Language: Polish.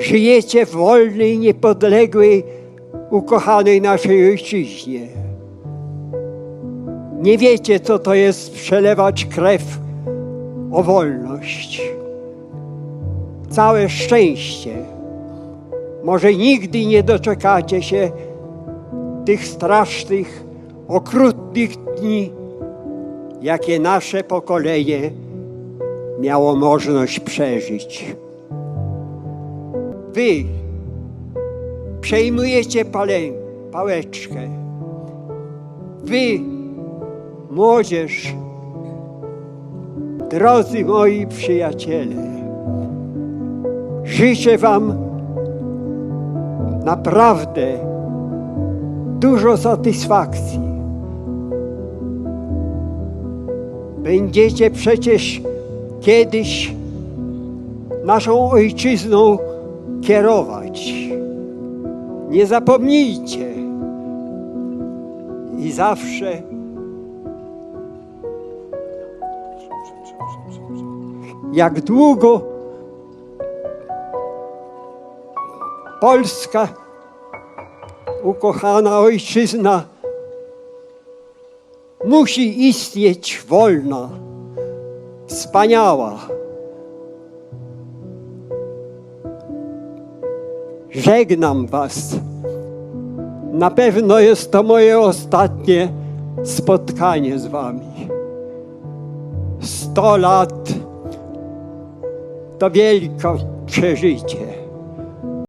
żyjecie w wolnej, niepodległej, ukochanej naszej ojczyźnie. Nie wiecie, co to jest przelewać krew o wolność. Całe szczęście. Może nigdy nie doczekacie się tych strasznych, okrutnych dni, jakie nasze pokolenie miało możliwość przeżyć. Wy przejmujecie palę, pałeczkę. Wy, młodzież, drodzy moi przyjaciele, życzę Wam naprawdę dużo satysfakcji. Będziecie przecież kiedyś naszą ojczyzną kierować. Nie zapomnijcie. I zawsze jak długo Polska, ukochana ojczyzna, musi istnieć wolna, wspaniała. Żegnam Was. Na pewno jest to moje ostatnie spotkanie z Wami. Sto lat to wielkie przeżycie.